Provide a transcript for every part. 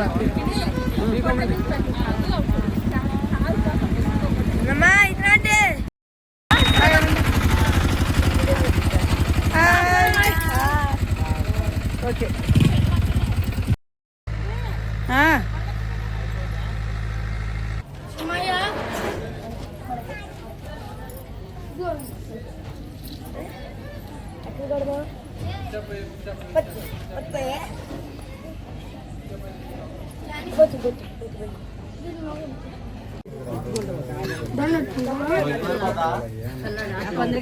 Thank you.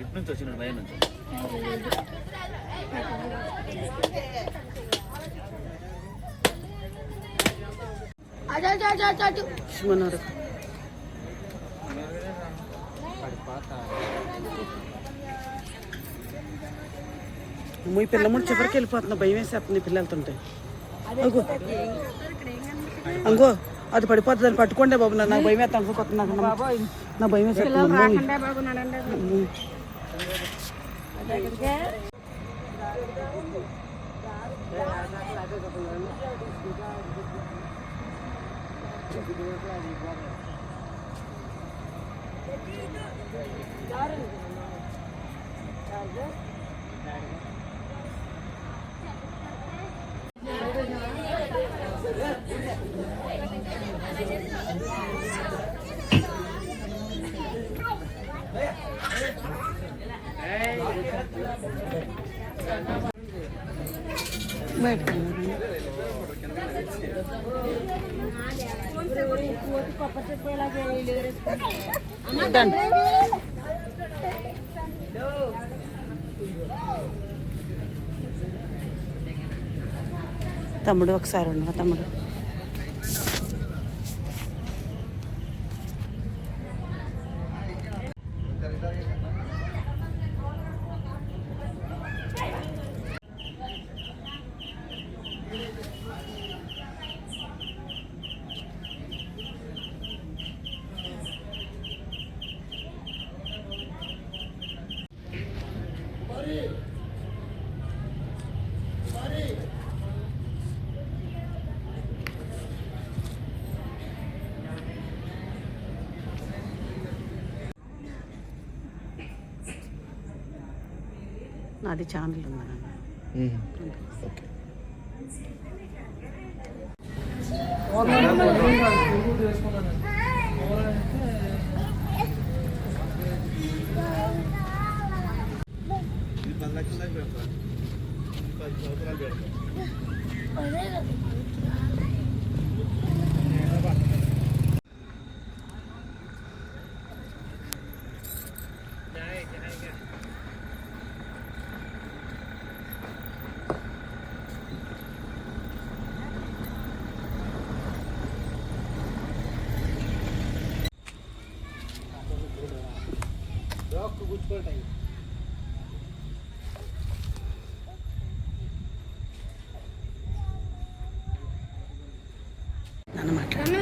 ఇటు నుంచి వచ్చిన లైన్ నుంచి మనోడు ఈ పిల్ల ముందు చివరికి వెళ్ళిపోతున్నా భయం వేసేస్తుంది పిల్లలతుంటే అగో. అంగో అది పడిపోతుంది అని పట్టుకోండి బాబు. నా- నాకు భయం నాకు నమ్మ- నా భయం వేసేస్తుంది Done. తమ్ముడు ఒకసారి ఉండవా తమ్ముడు? నాది ఛానల్ ఉంది నాన్న ఓకే. నాన్న మాట్లాడు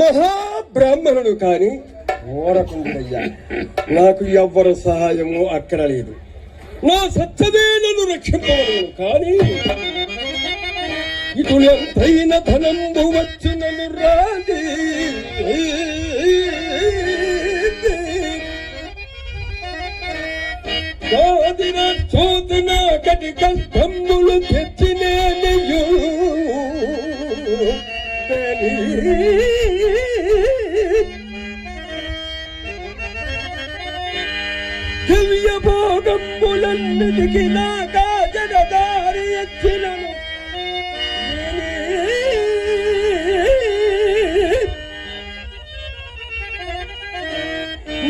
మహాబ్రాహ్మణుడు కానీ ఓరకుండయ్యా నాకు ఎవ్వరు సహాయము అక్కడ లేదు. నా సత్యమే నన్ను రక్షింపవలను కానీ ఇటులంతైన ధనంబు వచ్చినను రాది చోదిన చోదిన కటి కష్టములు తెచ్చినేనయ్యో. భోగంబులన్నిటికి నా కాజన దారి ఎచ్చినను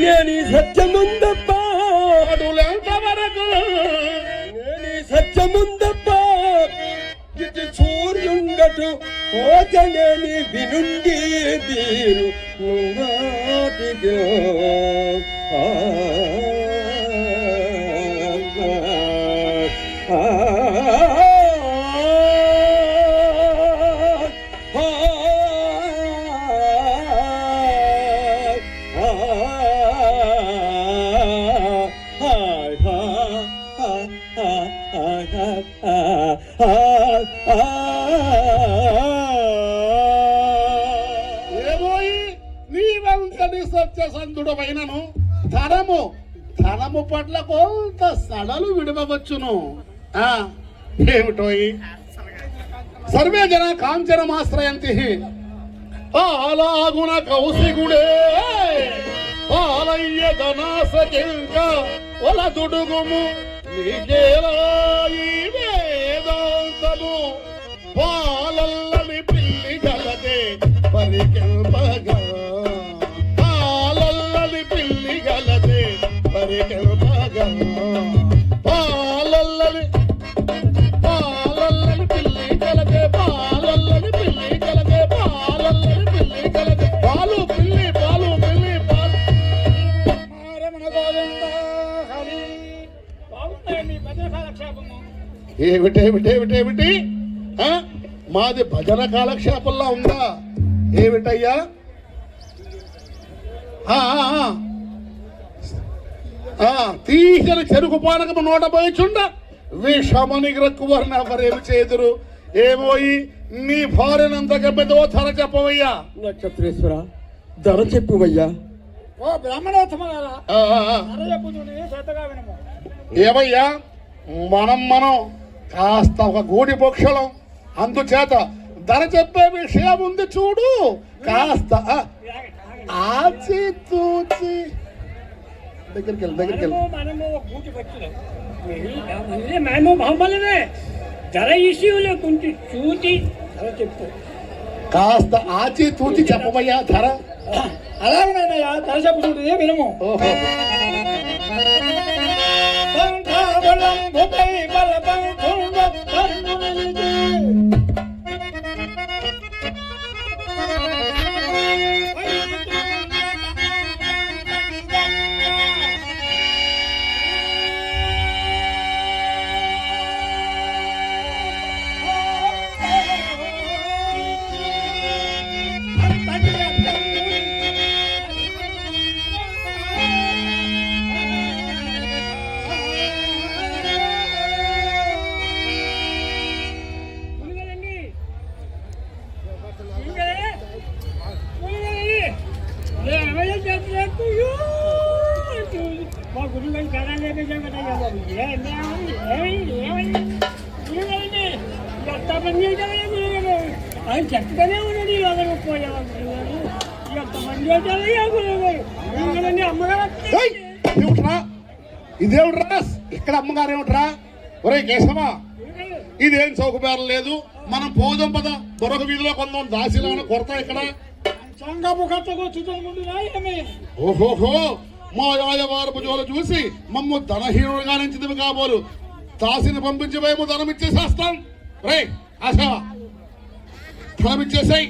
నేను ఈ సత్యముందప్ప. అడులంత వరకు నేను ఈ సత్యముందప్ప. ఇటు సూర్యుండటు కోచనేని వినుండి తీరు. నుంగాటిగా సత్యసంధుడమైనను ధనము ధనము పట్ల కొంత సడలు విడవచ్చును ఏమిటో సర్వే జన కాంచనమాశ్రయంతి. పాలాగుణ కౌశిగుడే. పాలయ్య ధనాసకింక ఒల నీకేలా వేదాంతము? పాలల్లని ఏమిటేమిటేమిటేమిటి ఆ? మాది భజన కాలక్షేపంలో ఉందా? ఏమిటయ్యా? ఆ, ఆ, ఆ. ఆ, తీసిన చెరుకు పానకము నోట పోయిచుండ విషమని గ్రక్కువారిని ఎవరేమి చేదురు. ఏమోయి నీ భార్యనంత గబ్బెదో ధర చెప్పవయ్యా. నక్షత్రేశ్వర ధర చెప్పువయ్యా. ఓ బ్రాహ్మణోత్తమారా ఏమయ్యా? మనం మనం. కాస్త ఒక గూడి పక్షలం అందుచేత ధర చెప్పే విషయం ఉంది చూడు. కాస్త ఆచి తూచి దగ్గరికి వెళ్ళి దగ్గరికి వెళ్ళి. మేము ధర ఇష్యూ లేకుంటే చూసి ధర చెప్పు. కాస్త ఆచి తూచి చెప్పవయ్యా ధర. అలాగేనయ్యా ధర చెప్పుకుంటుంది వినము. ఓహో. మా ఏయ్! ఇదేమిట్రా? ఇక్కడ అమ్మగారు ఏమిట్రా? ఒరే కేశవా ఇదేం చౌకబేరం లేదు. మనం పోదాం పద. దొరక వీధిలో కొందాం. దాసిలో కొరత ఇక్కడ? ఓహోహో మా యాయవారపు జోలు చూసి మమ్ము ధనహీనుడుగా నుంచిదివి కాబోలు. దాసిని పంపించి మేము ధనం ఇచ్చేసేస్తాం రే ఆశా ధనం ఇచ్చేసాయి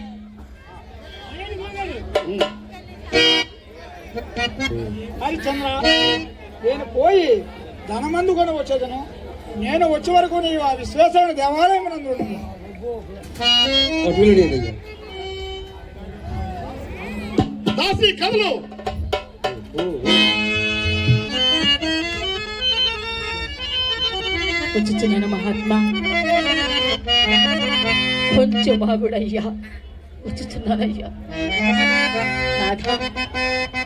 హరిచంద్ర నేను పోయి ధనమందు కొని వచ్చేదను నేను వచ్చే వరకు నీవు ఆ విశ్వేశ్వరుని దేవాలయం నందు దాసి కథలు వచ్చుచున్నాను మహాత్మా. కొంచెం బాగుడయ్యా వచ్చుచున్నానయ్యా నాథ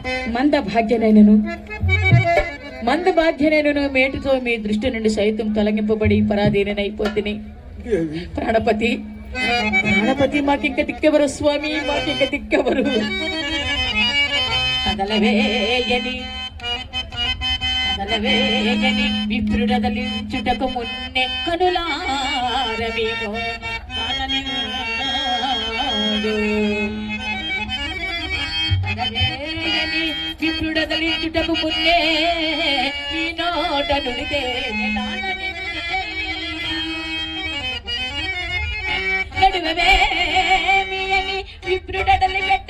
మంద భాగ్యనైనను మంద భాగ్యనైనను మేటితో మీ దృష్టి నుండి సైతం తొలగింపబడి పరాధీనైపోతుంది ప్రాణపతి. ప్రాణపతి మాకింక దిక్కెవరు స్వామి? మాకింక దిక్కెవరు కదలవేయని. కదలవేయని విప్రుడదలించుటకు మున్నె కనులారమేమో పుట్టుటకు ముందే నీ నోట నుడితే నడువే మీ అని విప్రుడలి పెట్టి